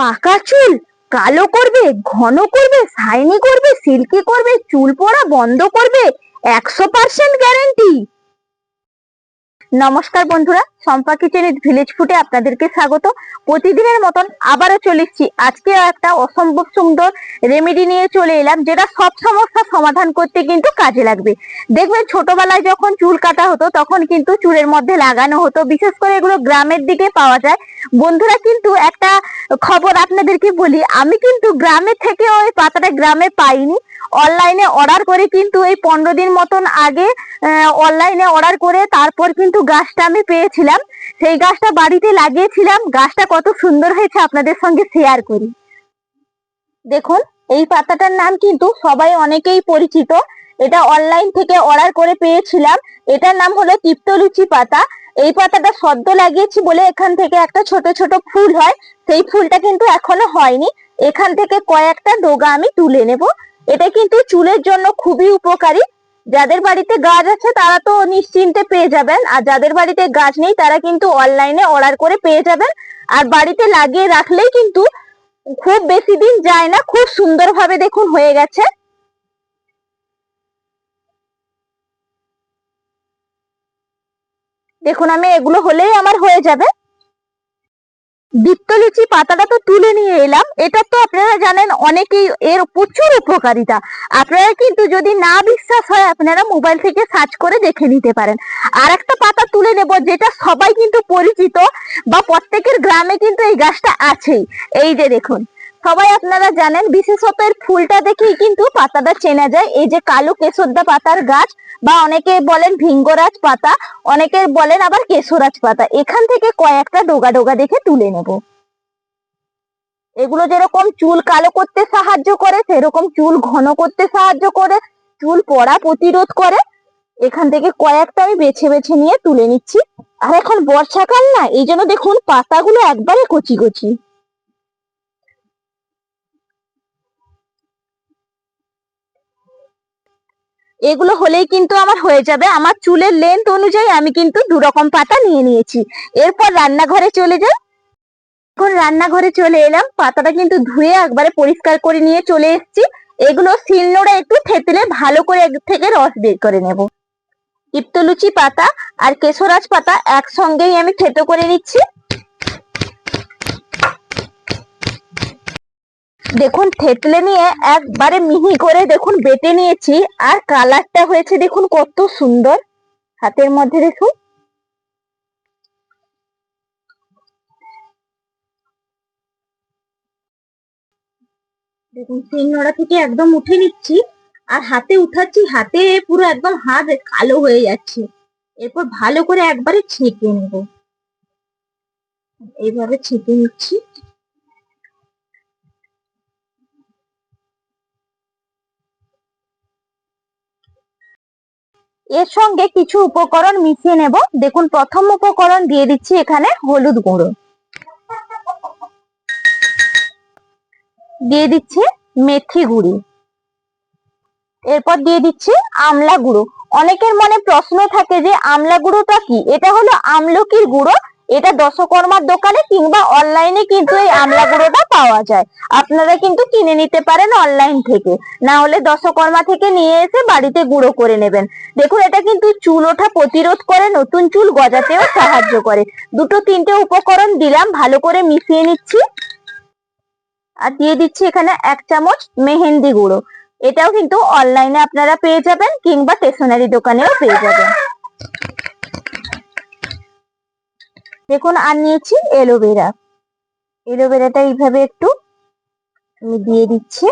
পাকা চুল, কালো করবে, ঘন করবে শাইনি করবে, সিল্কি করবে, চুল পড়া বন্ধ করবে, একশো পার্সেন্ট গ্যারেন্টি নমস্কার বন্ধুরা সম্পা কিচেনের ভিলেজ ফুটে আপনাদেরকে স্বাগত। প্রতিদিনের মতন আবারও চলে এসেছি। আজকে একটা অসম্ভব সুন্দর রেমেডি নিয়ে চলে এলাম, যেটা সব সমস্যার সমাধান করতে কিন্তু কাজে লাগবে। দেখবেন ছোটবেলায় যখন চুল কাটা হতো, তখন কিন্তু চুলের মধ্যে লাগানো হতো। বিশেষ করে এগুলো গ্রামের দিকে পাওয়া যায়। বন্ধুরা, কিন্তু একটা খবর আপনাদেরকে বলি, আমি কিন্তু গ্রামে থেকে ওই পাতাটা গ্রামে পাইনি। অনলাইনে অর্ডার করে কিন্তু এই পনেরো দিন মতন আগে অনলাইনে অর্ডার করে তারপর কিন্তু গাছটা আমি পেয়েছিলাম। সেই গাছটা বাড়িতে লাগিয়েছিলাম। গাছটা কত সুন্দর হয়েছে আপনাদের সঙ্গে শেয়ার করি। দেখুন, এই পাতাটার নাম কিন্তু সবাই অনেকেই পরিচিত। এটা অনলাইন থেকে অর্ডার করে পেয়েছিলাম। এটার নাম হলো তিপ্তলুচি পাতা। এই পাতাটা সদ্য লাগিয়েছি বলে এখান থেকে একটা ছোট ছোট ফুল হয়। সেই ফুলটা কিন্তু এখনও হয়নি। এখান থেকে কয়েকটা ডোগা আমি তুলে নেব। এটা কিন্তু চুলের জন্য খুবই উপকারী। যাদের বাড়িতে গাছ আছে, তারা তো নিশ্চিন্তে পেয়ে যাবেন। আর যাদের বাড়িতে গাছ নেই, তারা কিন্তু অনলাইনে অর্ডার করে পেয়ে যাবেন। আর বাড়িতে লাগিয়ে রাখলেই কিন্তু খুব বেশি দিন যায় না। খুব সুন্দরভাবে দেখুন হয়ে গেছে। দেখুন, আমি এগুলো হলেই আমার হয়ে যাবে। দীপ্তলিচি পাতাটা তো তুলে নিয়ে এলাম। এটা তো আপনারা জানেন অনেকেই এর প্রচুর উপকারিতা। আপনারা কিন্তু যদি না বিশ্বাস হয়, আপনারা মোবাইল থেকে সার্চ করে দেখে নিতে পারেন। আর একটা পাতা তুলে নেব, যেটা সবাই কিন্তু পরিচিত বা প্রত্যেকের গ্রামে কিন্তু এই গাছটা আছেই। এই যে দেখুন, সবাই আপনারা জানেন বিশেষত এর ফুলটা দেখেই কিন্তু পাতাটা চেনা যায়। এই যে কালো কেশরদা পাতার গাছ বা অনেকে বলেন ভিঙ্গরাজ পাতা, অনেকে বলেন আবার কেশরাজ পাতা। এখান থেকে কয়েকটা ডোগা ডোগা দেখে তুলে নেব। এগুলো যেরকম চুল কালো করতে সাহায্য করে, সেরকম চুল ঘন করতে সাহায্য করে, চুল পড়া প্রতিরোধ করে। এখান থেকে কয়েকটা আমি বেছে বেছে নিয়ে তুলে নিচ্ছি। আর এখন বর্ষাকাল না, এই জন্য দেখুন পাতাগুলো একবারে কচি কচি। এগুলো হলেই কিন্তু আমার হয়ে যাবে। আমার চুলের লেন্থ অনুযায়ী আমি কিন্তু দু রকম পাতা নিয়ে নিয়েছি। এরপর রান্নাঘরে চলে যাই। এখন রান্নাঘরে চলে এলাম, পাতাটা কিন্তু ধুয়ে একবারে পরিষ্কার করে নিয়ে চলে এসেছি। এগুলো শিলনোড়া একটু থেতলে ভালো করে থেকে রস বের করে নেব। ইপ্তলুচি পাতা আর কেশরাজ পাতা একসঙ্গেই আমি থেতো করে নিচ্ছি। দেখুন, থেতলে নিয়ে একবারে মিহি করে দেখুন বেটে নিয়েছি, আর কালারটা হয়েছে দেখুন কত সুন্দর। হাতের মধ্যে দেখুন। দেখুন শিলনোড়া থেকে একদম উঠে নিচ্ছি আর হাতে উঠাচ্ছি, হাতে পুরো একদম হাত কালো হয়ে যাচ্ছে। এরপর ভালো করে একবারে ছেঁকে নেব। এইভাবে ছেঁকে নিচ্ছি। এর সঙ্গে কিছু উপকরণ মিশিয়ে নেব। দেখুন, প্রথম উপকরণ দিয়ে দিচ্ছি এখানে হলুদ গুঁড়ো। দিয়ে দিচ্ছি মেথি গুঁড়ি। এরপর দিয়ে দিচ্ছি আমলা গুঁড়ো। অনেকের মনে প্রশ্ন থাকে যে, আমলা গুঁড়োটা কি? এটা হলো আমলকির গুঁড়ো। এটা দশকর্মার দোকানে কিংবা অনলাইনে কিন্তু এই আমলা গুঁড়োটা পাওয়া যায়। আপনারা কিন্তু কিনে নিতে পারেন অনলাইন থেকে। না হলে দশকর্মা থেকে নিয়ে এসে বাড়িতে গুঁড়ো করে নেবেন। দেখুন, এটা কিন্তু চুল ওঠা প্রতিরোধ করে, নতুন চুল গজাতেও সাহায্য করে। দুটো তিনটে উপকরণ দিলাম, ভালো করে মিশিয়ে নিচ্ছি। আর দিয়ে দিচ্ছি এখানে এক চামচ মেহেন্দি গুঁড়ো। এটাও কিন্তু অনলাইনে আপনারা পেয়ে যাবেন কিংবা স্টেশনারি দোকানেও পেয়ে যাবেন। দেখুন, আর নিয়েছি এলোভেরা এলোভেরাটা এইভাবে একটু আমি দিয়ে দিচ্ছি।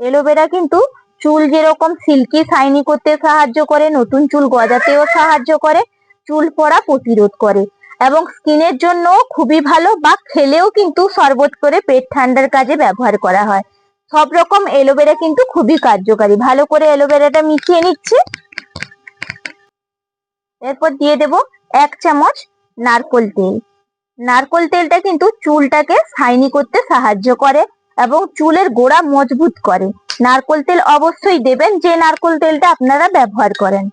এলোভেরা কিন্তু চুল যেরকম সিল্কি শাইনি করতে সাহায্য করে, নতুন চুল গজাতেও সাহায্য করে, চুল পড়া প্রতিরোধ করে। এবং স্কিনের জন্য খুবই ভালো বা খেলেও কিন্তু শরবত করে পেট ঠান্ডার কাজে ব্যবহার করা হয়। সব রকম এলোভেরা কিন্তু খুবই কার্যকারী। ভালো করে এলোভেরাটা মিশিয়ে নিচ্ছি। এরপর দিয়ে দেব এক চামচ নারকোল তেল। নারকোল তেলটা কিন্তু চুলটাকে শাইনি করতে সাহায্য করে এবং চুলের গোড়া মজবুত করে। নারকোল তেল অবশ্যই দেবেন যে নারকোল তেলটা আপনারা ব্যবহার করেন।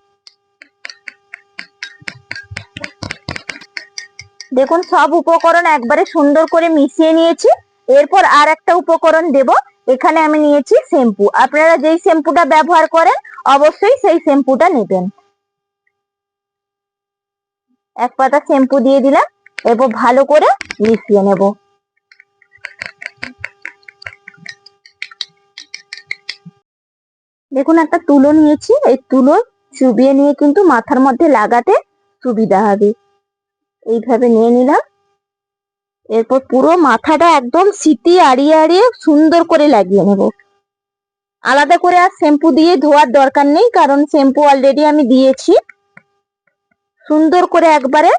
দেখুন, সব উপকরণ একবারে সুন্দর করে মিশিয়ে নিয়েছি। এরপর আর একটা উপকরণ দেব, এখানে আমি নিয়েছি শ্যাম্পু। আপনারা যেই শ্যাম্পুটা ব্যবহার করেন, অবশ্যই সেই শ্যাম্পুটা নেবেন। এক পাতা শ্যাম্পু দিয়ে দিলাম, এরপর ভালো করে মিশিয়ে নেব। দেখুন, একটা তুলো নিয়েছি, এই তুলো চুবিয়ে নিয়ে কিন্তু মাথার মধ্যে লাগাতে সুবিধা হবে। এইভাবে নিয়ে নিলাম। এরপর পুরো মাথাটা একদম সিটি আড়িয়ে আড়িয়ে সুন্দর করে লাগিয়ে নেব। আলাদা করে আর শ্যাম্পু দিয়ে ধোয়ার দরকার নেই, কারণ শ্যাম্পু অলরেডি আমি দিয়েছি। সুন্দর করে একবারে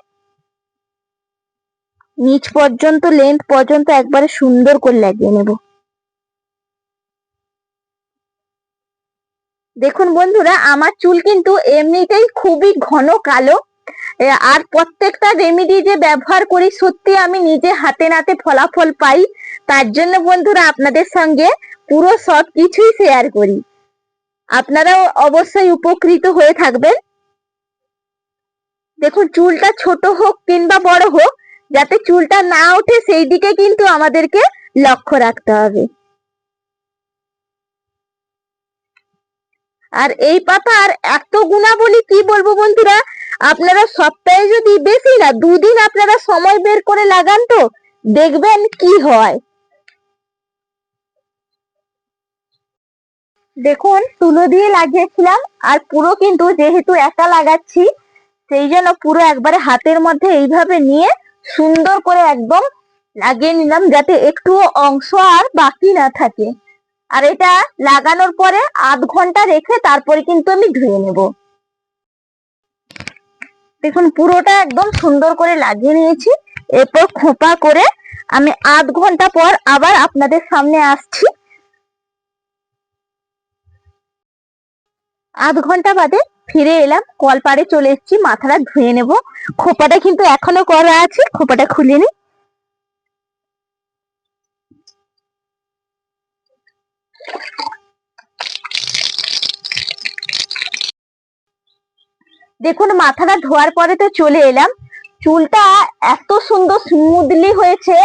নিচ পর্যন্ত লেন্থ পর্যন্ত একবারে সুন্দর করে লাগিয়ে নেব। দেখুন বন্ধুরা, আমার চুল কিন্তু এমনিতেই খুবই ঘন কালো। আর প্রত্যেকটা রেমেডি যে ব্যবহার করি, সত্যি আমি নিজে হাতে নাতে ফলাফল পাই। তার জন্য বন্ধুরা, আপনাদের সঙ্গে পুরো সব কিছুই শেয়ার করি। আপনারাও অবশ্যই উপকৃত হয়ে থাকবেন। দেখুন, চুলটা ছোট হোক কিংবা বড় হোক, যাতে চুলটা না ওঠে, সেই দিকে কিন্তু আমাদেরকে লক্ষ্য রাখতে হবে। আর এই পাতার এত গুণাবলী কি বলব বন্ধুরা? আপনারা সপ্তাহে যদি বেশি না, দুদিন আপনারা সময় বের করে লাগান তো, দেখবেন কি হয়। দেখুন, তুলো দিয়ে লাগিয়েছিলাম, আর পুরো কিন্তু যেহেতু একা লাগাচ্ছি, সেই জন্য পুরো একবারে হাতের মধ্যে এইভাবে নিয়ে সুন্দর করে একদম লাগিয়ে নিলাম, যাতে একটু অংশ আর বাকি না থাকে। আর এটা লাগানোর পরে আধ ঘণ্টা রেখে তারপরে কিন্তু আমি ধুয়ে নেব। দেখুন, পুরোটা একদম সুন্দর করে লাগিয়ে নিয়েছি। এরপর খোপা করে আমি আধ ঘণ্টা পর আবার আপনাদের সামনে আসছি। আধ ঘণ্টা বাদে ফিরে এলাম, কলপাড়ে চলে এসেছি, মাথাটা ধুয়ে নেব। খোপাটা কিন্তু এখনও করা আছে, খোপাটা খুলে নি। দেখুন, মাথাটা ধোয়ার পরে তো চলে এলাম। চুলটা এত সুন্দর স্মুথলি হয়েছে,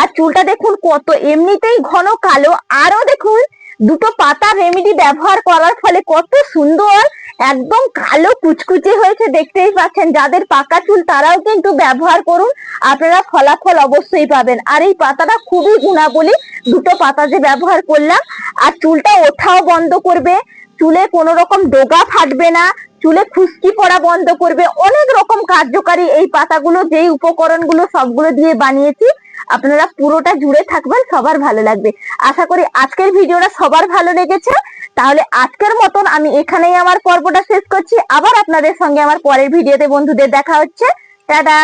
আর চুলটা দেখুন কত, এমনিতেই ঘন কালো। আরও দেখুন, দুটো পাতা রেমেডি ব্যবহার করার ফলে কত সুন্দর একদম কালো কুচকুচে হয়েছে, দেখতেই পাচ্ছেন। যাদের পাকা চুল, তারাও কিন্তু ব্যবহার করুন। আপনারা ফলাফল অবশ্যই পাবেন। আর এই পাতাটা খুবই গুণাবলী। দুটো পাতা যে ব্যবহার করলাম, আর চুলটা ওঠাও বন্ধ করবে। চুলে কোনো রকম ডোগা ফাটবে না। চুলে খুশকি পড়া বন্ধ করবে। অনেক রকম কার্যকারী এই পাতাগুলো, যেই উপকরণগুলো সবগুলো দিয়ে বানিয়েছি, আপনারা পুরোটা জুড়ে থাকবেন, সবার ভালো লাগবে। আশা করি আজকের ভিডিওটা সবার ভালো লেগেছে। তাহলে আজকের মতন আমি এখানেই আমার পর্বটা শেষ করছি। আবার আপনাদের সঙ্গে আমার পরের ভিডিওতে বন্ধুদের দেখা হচ্ছে। টাটা!